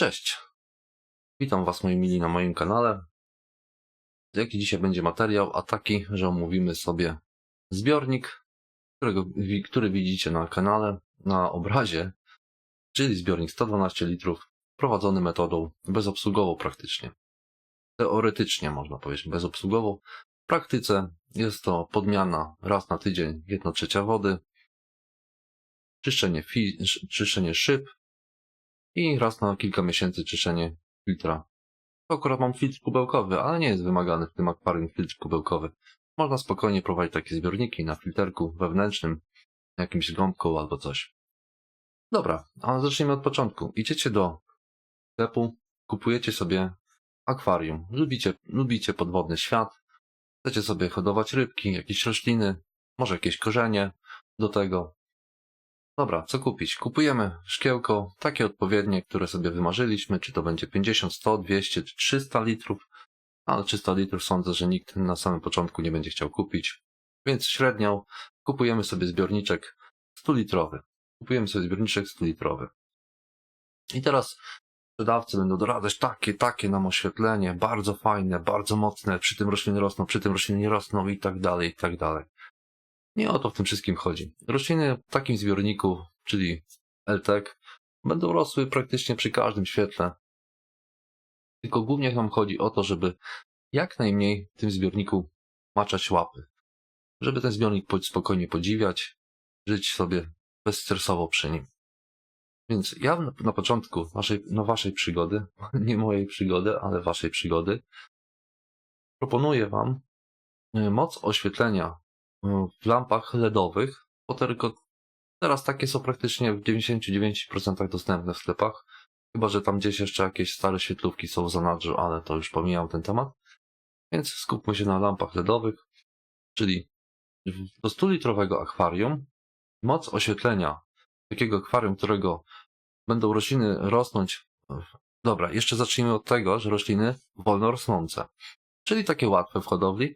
Cześć. Witam Was moi mili na moim kanale. Jaki dzisiaj będzie materiał? A taki, że omówimy sobie zbiornik, którego, który widzicie na kanale, na obrazie, czyli zbiornik 112 litrów, prowadzony metodą bezobsługową praktycznie. Teoretycznie można powiedzieć bezobsługową. W praktyce jest to podmiana raz na tydzień, jedna trzecia wody, czyszczenie, czyszczenie szyb, i raz na kilka miesięcy czyszczenie filtra. Akurat mam filtr kubełkowy, ale nie jest wymagany w tym akwarium filtr kubełkowy. Można spokojnie prowadzić takie zbiorniki na filterku wewnętrznym, jakimś gąbką albo coś. Dobra, ale zacznijmy od początku. Idziecie do sklepu, kupujecie sobie akwarium. Lubicie, lubicie podwodny świat. Chcecie sobie hodować rybki, jakieś rośliny, może jakieś korzenie do tego. Dobra, co kupić? Kupujemy szkiełko, takie odpowiednie, które sobie wymarzyliśmy, czy to będzie 50, 100, 200 czy 300 litrów, ale 300 litrów sądzę, że nikt na samym początku nie będzie chciał kupić, więc średnią kupujemy sobie zbiorniczek 100-litrowy. Kupujemy sobie zbiorniczek 100-litrowy. I teraz sprzedawcy będą doradzać takie, takie nam oświetlenie, bardzo fajne, bardzo mocne, przy tym rośliny rosną, przy tym rośliny nie rosną i tak dalej, i tak dalej. Nie o to w tym wszystkim chodzi. Rośliny w takim zbiorniku, czyli LTEC, będą rosły praktycznie przy każdym świetle. Tylko głównie nam chodzi o to, żeby jak najmniej w tym zbiorniku maczać łapy. Żeby ten zbiornik po- spokojnie podziwiać, żyć sobie bezstresowo przy nim. Więc ja na, początku waszej, no waszej przygody, nie mojej przygody, ale waszej przygody, proponuję wam y, moc oświetlenia w lampach LEDowych, tylko teraz takie są praktycznie w 99% dostępne w sklepach. Chyba, że tam gdzieś jeszcze jakieś stare świetlówki są w zanadrzu, ale to już pomijam ten temat. Więc skupmy się na lampach LEDowych, czyli do 100-litrowego akwarium moc oświetlenia takiego akwarium, którego będą rośliny rosnąć. Dobra, jeszcze zacznijmy od tego, że rośliny wolno rosnące, czyli takie łatwe w hodowli,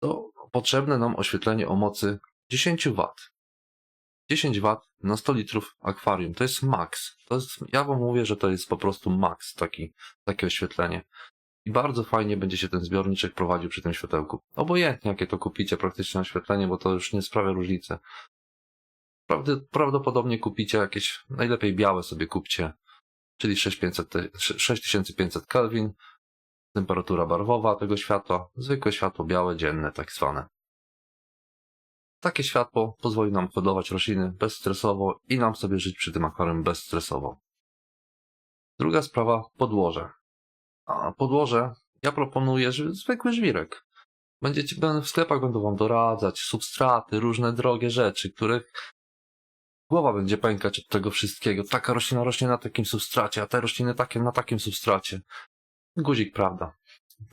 to potrzebne nam oświetlenie o mocy 10 W. 10 W na 100 litrów akwarium. To jest maks. To jest, ja wam mówię, że to jest po prostu maks taki, takie oświetlenie. I bardzo fajnie będzie się ten zbiorniczek prowadził przy tym światełku. Obojętnie jakie to kupicie praktyczne oświetlenie, bo to już nie sprawia różnicy. Prawdopodobnie kupicie jakieś, najlepiej białe sobie kupcie, czyli 6500, te- 6500 Kelvin, temperatura barwowa tego światła, zwykłe światło białe, dzienne, tak zwane. Takie światło pozwoli nam hodować rośliny bezstresowo i nam sobie żyć przy tym akwarium bezstresowo. Druga sprawa, podłoże. A podłoże, ja proponuję zwykły żwirek. Będziecie, w sklepach będą wam doradzać substraty, różne drogie rzeczy, których głowa będzie pękać od tego wszystkiego. Taka roślina rośnie na takim substracie, a te rośliny takie na takim substracie. Guzik, prawda.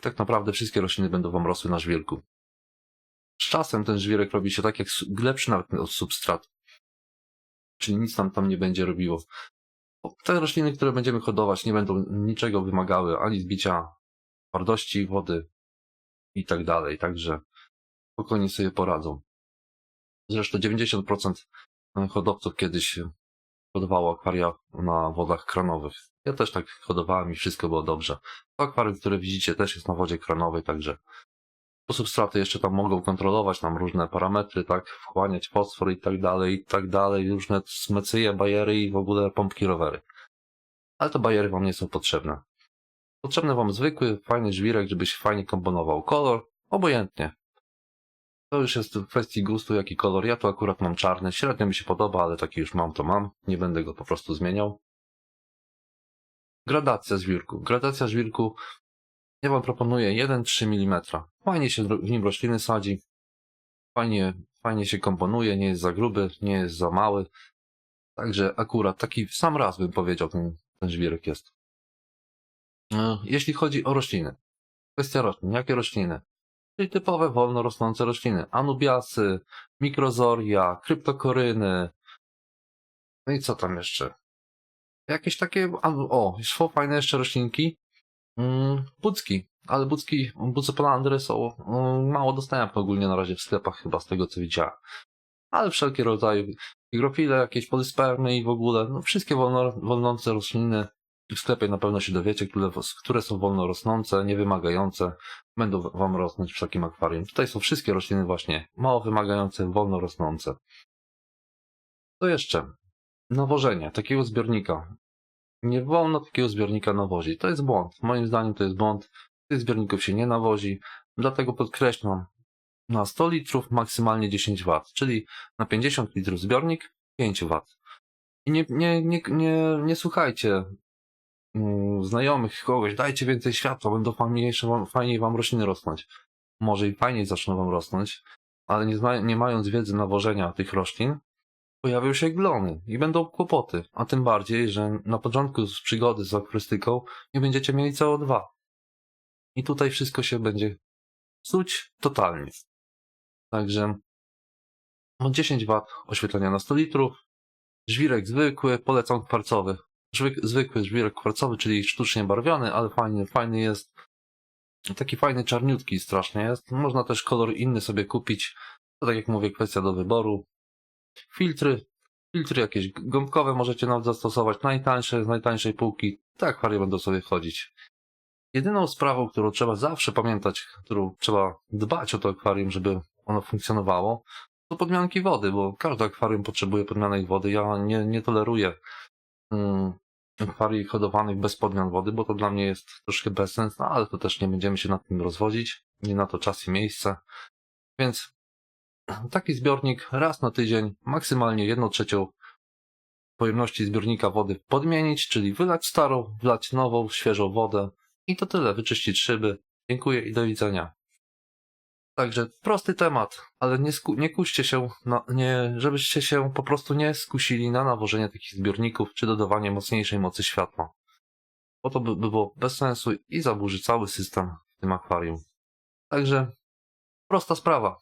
Tak naprawdę wszystkie rośliny będą wam rosły na żwirku. Z czasem ten żwirek robi się tak jak lepszy nawet od substratu. Czyli nic nam tam nie będzie robiło. Te rośliny, które będziemy hodować, nie będą niczego wymagały ani zbicia twardości wody i tak dalej. Także spokojnie sobie poradzą. Zresztą 90% hodowców kiedyś hodowało akwaria na wodach kranowych. Ja też tak hodowałem i wszystko było dobrze. To akwarium, które widzicie, też jest na wodzie kranowej, także po substraty jeszcze tam mogą kontrolować nam różne parametry, tak, wchłaniać fosfor i tak dalej, i tak dalej, różne smecyje, bajery i w ogóle pompki rowery. Ale te bajery wam nie są potrzebne. Potrzebny wam zwykły, fajny żwirek, żebyś fajnie komponował kolor, obojętnie. To już jest w kwestii gustu, jaki kolor. Ja tu akurat mam czarny, średnio mi się podoba, ale taki już mam, to mam. Nie będę go po prostu zmieniał. Gradacja żwirku. Gradacja żwirku ja wam proponuję 1-3 mm. Fajnie się w nim rośliny sadzi. Fajnie, fajnie się komponuje, nie jest za gruby, nie jest za mały. Także akurat taki sam raz bym powiedział ten, ten żwirek jest. E, Jeśli chodzi o rośliny. Kwestia roślin. Jakie rośliny? Czyli typowe wolno rosnące rośliny. Anubiasy, mikrozoria, kryptokoryny. No i co tam jeszcze? Jakieś takie, o, są fajne jeszcze roślinki. Mm, bucki, ale bucki, bucopolandry są mm, mało dostępne ogólnie na razie w sklepach chyba z tego co widziałem. Ale wszelkie rodzaje higrofile, jakieś polyspermy i w ogóle, no wszystkie wolno, wolnące rośliny W sklepie na pewno się dowiecie, które, które są wolno rosnące, niewymagające, będą wam rosnąć w takim akwarium. Tutaj są wszystkie rośliny właśnie mało wymagające, wolno rosnące. Co jeszcze? Nawożenie takiego zbiornika. Nie wolno takiego zbiornika nawozić. To jest błąd. Moim zdaniem to jest błąd. Tych zbiorników się nie nawozi, dlatego podkreślam, na 100 litrów maksymalnie 10 W, czyli na 50 litrów zbiornik 5 W. I nie, nie, nie, nie, nie słuchajcie znajomych kogoś, dajcie więcej światła, będą fajniejsze, wam- fajniej wam rośliny rosnąć. Może i fajniej zaczną wam rosnąć, ale nie, nie mając wiedzy nawożenia tych roślin, pojawią się glony i będą kłopoty, a tym bardziej, że na początku z przygody z akwarystyką nie będziecie mieli CO2. I tutaj wszystko się będzie psuć totalnie. Także no 10 W oświetlenia na 100 litrów, żwirek zwykły, polecam kwarcowy. Zwykły żwirek kwarcowy, czyli sztucznie barwiony, ale fajny, fajny jest. Taki fajny, czarniutki strasznie jest. Można też kolor inny sobie kupić. To tak jak mówię, kwestia do wyboru. Filtry. Filtry jakieś gąbkowe możecie nawet zastosować. Najtańsze, z najtańszej półki. Te akwarium będą sobie chodzić. Jedyną sprawą, którą trzeba zawsze pamiętać, którą trzeba dbać o to akwarium, żeby ono funkcjonowało, to podmianki wody, bo każde akwarium potrzebuje podmianek wody. Ja nie, nie toleruję mm, akwarii hodowanych bez podmian wody, bo to dla mnie jest troszkę bezsens, no ale to też nie będziemy się nad tym rozwodzić. Nie na to czas i miejsce. Więc taki zbiornik raz na tydzień, maksymalnie 1 trzecią pojemności zbiornika wody podmienić, czyli wylać starą, wlać nową, świeżą wodę i to tyle. Wyczyścić szyby. Dziękuję i do widzenia. Także prosty temat, ale nie, sku- nie kuście się, na, nie, żebyście się po prostu nie skusili na nawożenie takich zbiorników czy dodawanie mocniejszej mocy światła. Bo to by, by było bez sensu i zaburzy cały system w tym akwarium. Także prosta sprawa.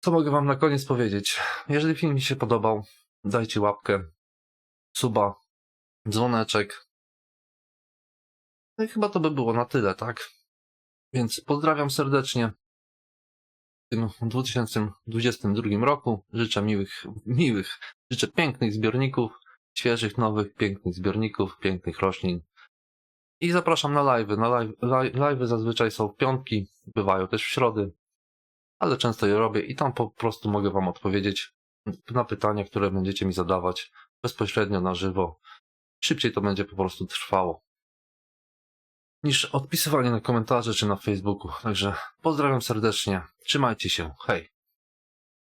Co mogę wam na koniec powiedzieć? Jeżeli film mi się podobał, dajcie łapkę, suba, dzwoneczek. No i chyba to by było na tyle, tak? Więc pozdrawiam serdecznie tym 2022 roku. Życzę miłych, miłych, życzę pięknych zbiorników, świeżych, nowych, pięknych zbiorników, pięknych roślin. I zapraszam na live'y. Na live, live, zazwyczaj są w piątki, bywają też w środy, ale często je robię i tam po prostu mogę wam odpowiedzieć na pytania, które będziecie mi zadawać bezpośrednio na żywo. Szybciej to będzie po prostu trwało niż odpisywanie na komentarze czy na Facebooku. Także pozdrawiam serdecznie. Trzymajcie się. Hej.